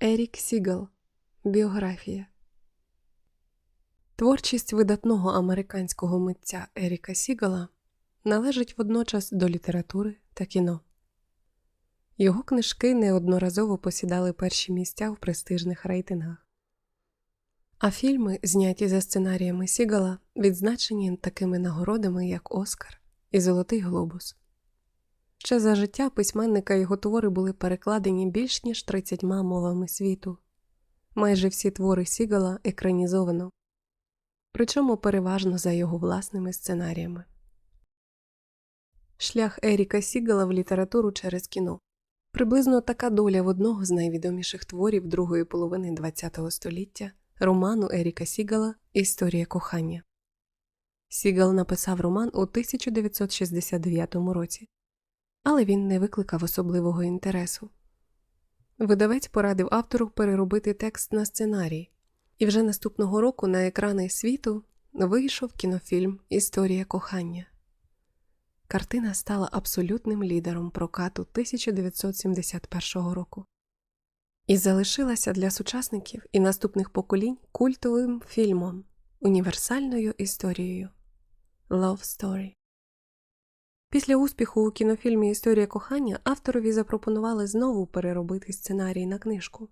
Ерік Сігал. Біографія Творчість видатного американського митця Еріка Сігала належить водночас до літератури та кіно. Його книжки неодноразово посідали перші місця в престижних рейтингах. А фільми, зняті за сценаріями Сігала, відзначені такими нагородами, як Оскар і Золотий Глобус. Ще за життя письменника його твори були перекладені більш ніж 30 мовами світу. Майже всі твори Сігала екранізовано, причому переважно за його власними сценаріями. Шлях Еріка Сігала в літературу через кіно приблизно така доля в одного з найвідоміших творів другої половини ХХ століття роману Еріка Сігала Історія кохання. Сігал написав роман у 1969 році, але він не викликав особливого інтересу. Видавець порадив автору переробити текст на сценарій, і вже наступного року на екрани світу вийшов кінофільм Історія кохання. Картина стала абсолютним лідером прокату 1971 року і залишилася для сучасників і наступних поколінь культовим фільмом, універсальною історією Love Story. Після успіху у кінофільмі Історія кохання авторові запропонували знову переробити сценарій на книжку.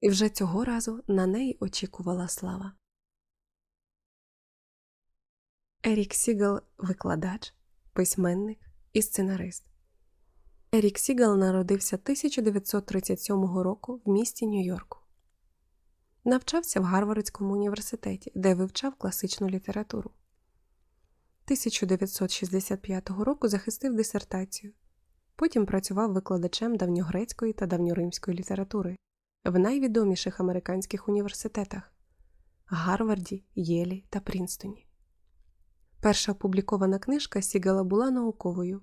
І вже цього разу на неї очікувала слава. Ерік Сігал викладач, письменник і сценарист. Ерік Сігал народився 1937 року в місті Нью-Йорку. Навчався в Гарвардському університеті, де вивчав класичну літературу. 1965 року захистив дисертацію. Потім працював викладачем давньогрецької та давньоримської літератури в найвідоміших американських університетах Гарварді, Єлі та Прінстоні. Перша опублікована книжка Сігала була науковою.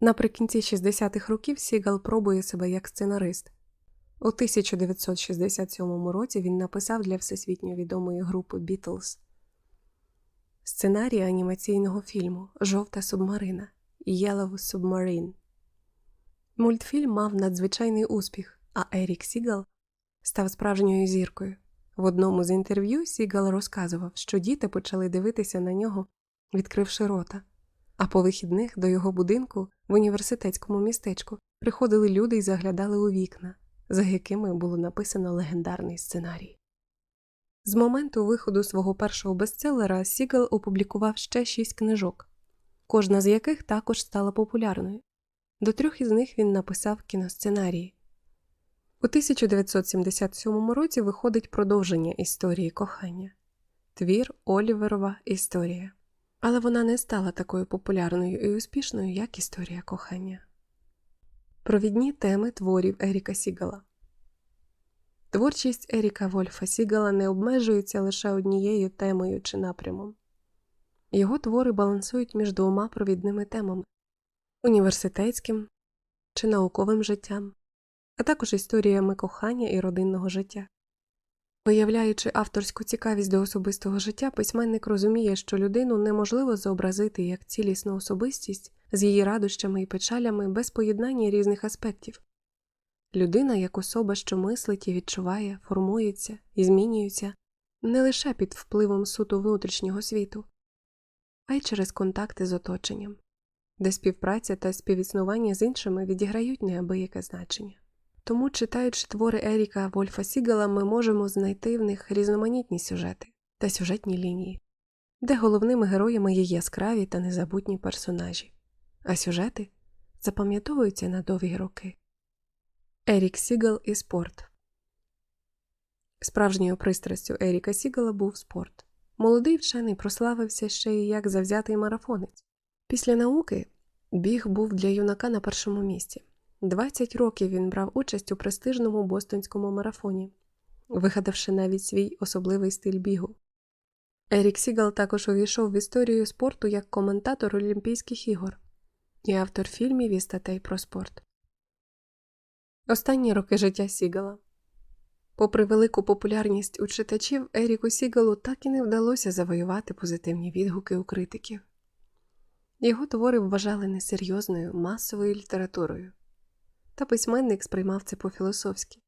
Наприкінці 60-х років Сігал пробує себе як сценарист. У 1967 році він написав для всесвітньо відомої групи Beatles сценарій анімаційного фільму Жовта субмарина Yellow Submarine. Мультфільм мав надзвичайний успіх, а Ерік Сігал став справжньою зіркою. В одному з інтерв'ю Сігал розказував, що діти почали дивитися на нього, відкривши рота. А по вихідних до його будинку в університетському містечку приходили люди і заглядали у вікна, за якими було написано легендарний сценарій. З моменту виходу свого першого бестселера Сігал опублікував ще шість книжок, кожна з яких також стала популярною. До трьох із них він написав кіносценарії. У 1977 році виходить продовження історії кохання твір Оліверова Історія. Але вона не стала такою популярною і успішною, як історія кохання. Провідні теми творів Еріка Сігала Творчість Еріка Вольфа Сігала не обмежується лише однією темою чи напрямом. Його твори балансують між двома провідними темами університетським чи науковим життям, а також історіями кохання і родинного життя. Виявляючи авторську цікавість до особистого життя, письменник розуміє, що людину неможливо зобразити як цілісну особистість з її радощами і печалями без поєднання різних аспектів. Людина як особа, що мислить і відчуває, формується і змінюється не лише під впливом суто внутрішнього світу, а й через контакти з оточенням, де співпраця та співіснування з іншими відіграють неабияке значення. Тому, читаючи твори Еріка Вольфа Сігала, ми можемо знайти в них різноманітні сюжети та сюжетні лінії, де головними героями є яскраві та незабутні персонажі, а сюжети запам'ятовуються на довгі роки. Ерік Сігал і спорт Справжньою пристрастю Еріка Сігала був спорт. Молодий вчений прославився ще й як завзятий марафонець. Після науки біг був для юнака на першому місці. 20 років він брав участь у престижному бостонському марафоні, вигадавши навіть свій особливий стиль бігу. Ерік Сігал також увійшов в історію спорту як коментатор Олімпійських ігор і автор фільмів і статей про спорт. Останні роки життя Сігала. Попри велику популярність у читачів, Еріку Сігалу так і не вдалося завоювати позитивні відгуки у критиків. Його твори вважали несерйозною масовою літературою та письменник сприймав це по-філософськи.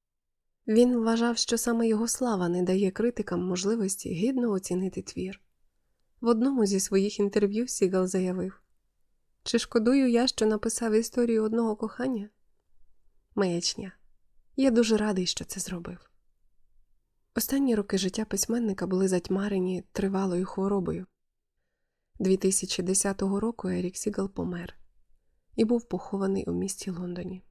Він вважав, що саме його слава не дає критикам можливості гідно оцінити твір. В одному зі своїх інтерв'ю Сігал заявив: Чи шкодую я, що написав історію одного кохання? Маячня. Я дуже радий, що це зробив. Останні роки життя письменника були затьмарені тривалою хворобою. 2010 року Ерік Сігал помер і був похований у місті Лондоні.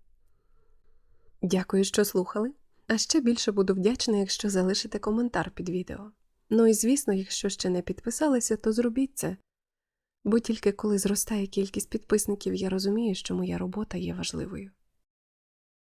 Дякую, що слухали. А ще більше буду вдячна, якщо залишите коментар під відео. Ну і звісно, якщо ще не підписалися, то зробіть це. Бо тільки коли зростає кількість підписників, я розумію, що моя робота є важливою.